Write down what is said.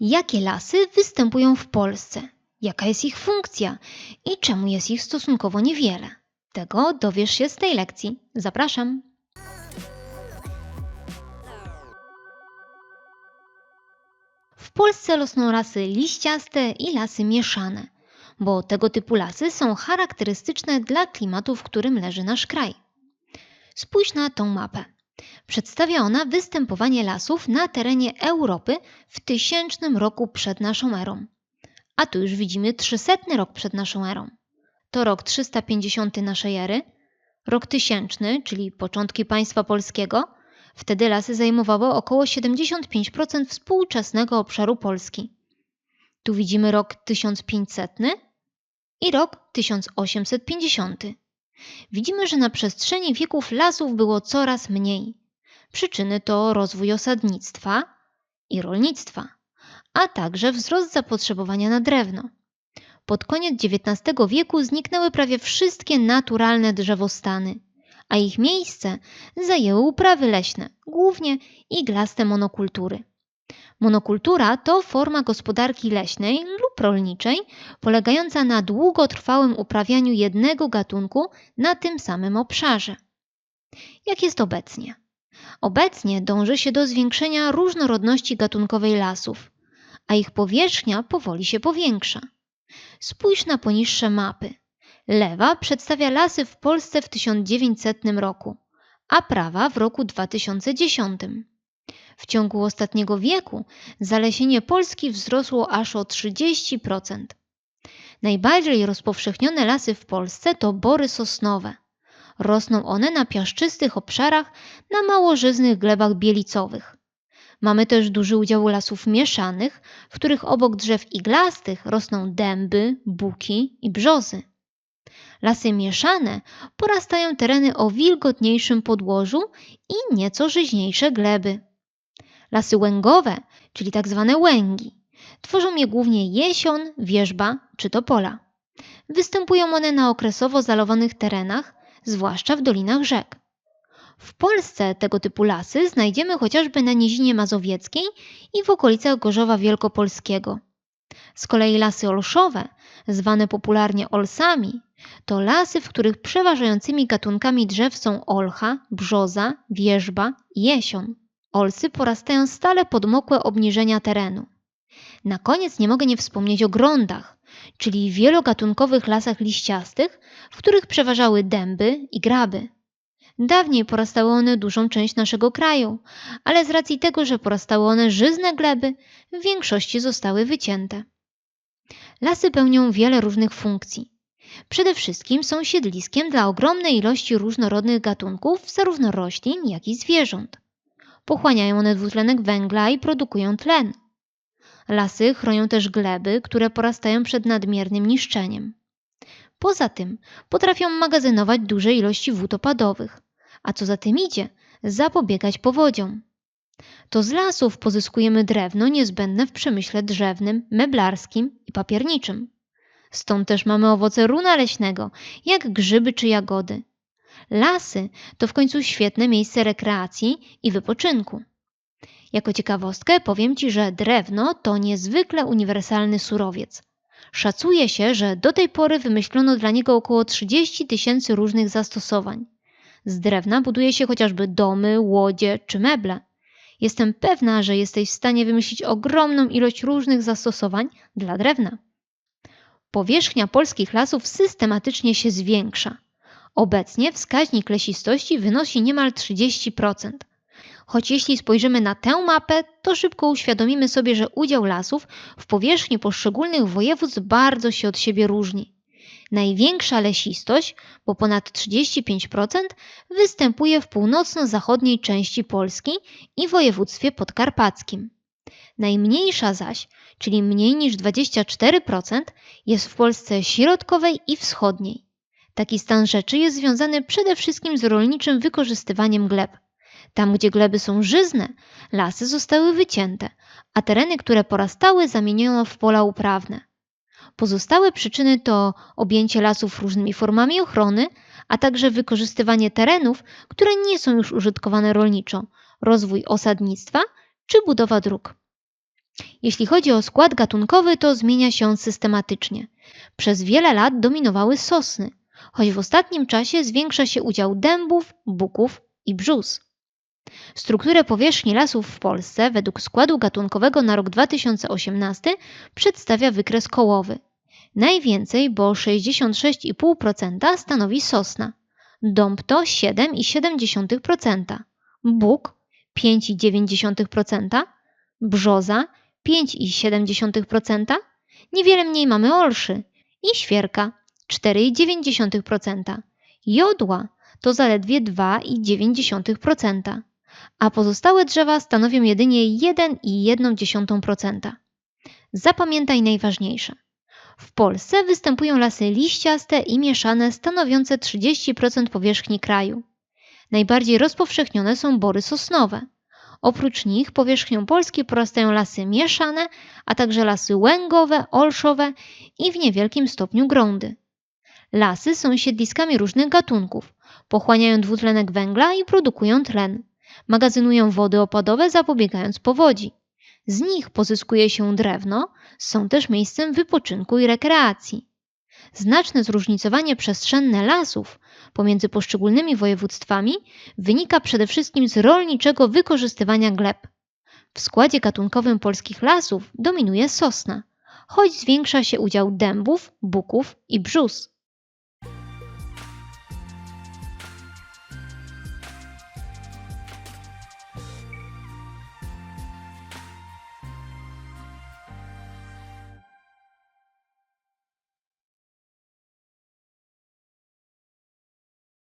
Jakie lasy występują w Polsce? Jaka jest ich funkcja i czemu jest ich stosunkowo niewiele? Tego dowiesz się z tej lekcji. Zapraszam. W Polsce rosną lasy liściaste i lasy mieszane, bo tego typu lasy są charakterystyczne dla klimatu, w którym leży nasz kraj. Spójrz na tą mapę. Przedstawia ona występowanie lasów na terenie Europy w tysięcznym roku przed naszą erą. A tu już widzimy 300 rok przed naszą erą. To rok 350 naszej ery, rok tysięczny, czyli początki państwa polskiego. Wtedy lasy zajmowały około 75% współczesnego obszaru Polski. Tu widzimy rok 1500 i rok 1850. Widzimy, że na przestrzeni wieków lasów było coraz mniej. Przyczyny to rozwój osadnictwa i rolnictwa, a także wzrost zapotrzebowania na drewno. Pod koniec XIX wieku zniknęły prawie wszystkie naturalne drzewostany, a ich miejsce zajęły uprawy leśne, głównie iglaste monokultury. Monokultura to forma gospodarki leśnej lub rolniczej polegająca na długotrwałym uprawianiu jednego gatunku na tym samym obszarze. Jak jest obecnie? Obecnie dąży się do zwiększenia różnorodności gatunkowej lasów, a ich powierzchnia powoli się powiększa. Spójrz na poniższe mapy. Lewa przedstawia lasy w Polsce w 1900 roku, a prawa w roku 2010. W ciągu ostatniego wieku zalesienie Polski wzrosło aż o 30%. Najbardziej rozpowszechnione lasy w Polsce to bory sosnowe. Rosną one na piaszczystych obszarach na małożyznych glebach bielicowych. Mamy też duży udział lasów mieszanych, w których obok drzew iglastych rosną dęby, buki i brzozy. Lasy mieszane porastają tereny o wilgotniejszym podłożu i nieco żyźniejsze gleby. Lasy łęgowe, czyli tak zwane łęgi, tworzą je głównie jesion, wierzba czy topola. Występują one na okresowo zalowanych terenach, zwłaszcza w dolinach rzek. W Polsce tego typu lasy znajdziemy chociażby na Nizinie Mazowieckiej i w okolicach Gorzowa Wielkopolskiego. Z kolei lasy olszowe, zwane popularnie olsami, to lasy, w których przeważającymi gatunkami drzew są olcha, brzoza, wierzba i jesion. Olsy porastają stale podmokłe obniżenia terenu. Na koniec nie mogę nie wspomnieć o grondach, czyli wielogatunkowych lasach liściastych, w których przeważały dęby i graby. Dawniej porastały one dużą część naszego kraju, ale z racji tego, że porastały one żyzne gleby, w większości zostały wycięte. Lasy pełnią wiele różnych funkcji. Przede wszystkim są siedliskiem dla ogromnej ilości różnorodnych gatunków, zarówno roślin, jak i zwierząt. Pochłaniają one dwutlenek węgla i produkują tlen. Lasy chronią też gleby, które porastają przed nadmiernym niszczeniem. Poza tym potrafią magazynować duże ilości wód opadowych, a co za tym idzie, zapobiegać powodziom. To z lasów pozyskujemy drewno niezbędne w przemyśle drzewnym, meblarskim i papierniczym. Stąd też mamy owoce runa leśnego, jak grzyby czy jagody. Lasy to w końcu świetne miejsce rekreacji i wypoczynku. Jako ciekawostkę powiem Ci, że drewno to niezwykle uniwersalny surowiec. Szacuje się, że do tej pory wymyślono dla niego około 30 tysięcy różnych zastosowań. Z drewna buduje się chociażby domy, łodzie czy meble. Jestem pewna, że jesteś w stanie wymyślić ogromną ilość różnych zastosowań dla drewna. Powierzchnia polskich lasów systematycznie się zwiększa. Obecnie wskaźnik lesistości wynosi niemal 30%. Choć jeśli spojrzymy na tę mapę, to szybko uświadomimy sobie, że udział lasów w powierzchni poszczególnych województw bardzo się od siebie różni. Największa lesistość, bo ponad 35%, występuje w północno-zachodniej części Polski i województwie podkarpackim. Najmniejsza zaś, czyli mniej niż 24%, jest w Polsce środkowej i wschodniej. Taki stan rzeczy jest związany przede wszystkim z rolniczym wykorzystywaniem gleb. Tam, gdzie gleby są żyzne, lasy zostały wycięte, a tereny, które porastały, zamieniono w pola uprawne. Pozostałe przyczyny to objęcie lasów różnymi formami ochrony, a także wykorzystywanie terenów, które nie są już użytkowane rolniczo, rozwój osadnictwa czy budowa dróg. Jeśli chodzi o skład gatunkowy, to zmienia się on systematycznie. Przez wiele lat dominowały sosny, choć w ostatnim czasie zwiększa się udział dębów, buków i brzus. Strukturę powierzchni lasów w Polsce według składu gatunkowego na rok 2018 przedstawia wykres kołowy. Najwięcej, bo 66,5% stanowi sosna, dąb to 7,7%, bóg 5,9%, brzoza 5,7%, niewiele mniej mamy olszy i świerka 4,9%, jodła to zaledwie 2,9%, a pozostałe drzewa stanowią jedynie 1,1%. Zapamiętaj najważniejsze. W Polsce występują lasy liściaste i mieszane stanowiące 30% powierzchni kraju. Najbardziej rozpowszechnione są bory sosnowe. Oprócz nich powierzchnią Polski porastają lasy mieszane, a także lasy łęgowe, olszowe i w niewielkim stopniu grądy. Lasy są siedliskami różnych gatunków, pochłaniają dwutlenek węgla i produkują tlen. Magazynują wody opadowe, zapobiegając powodzi. Z nich pozyskuje się drewno, są też miejscem wypoczynku i rekreacji. Znaczne zróżnicowanie przestrzenne lasów pomiędzy poszczególnymi województwami wynika przede wszystkim z rolniczego wykorzystywania gleb. W składzie gatunkowym polskich lasów dominuje sosna, choć zwiększa się udział dębów, buków i brzus.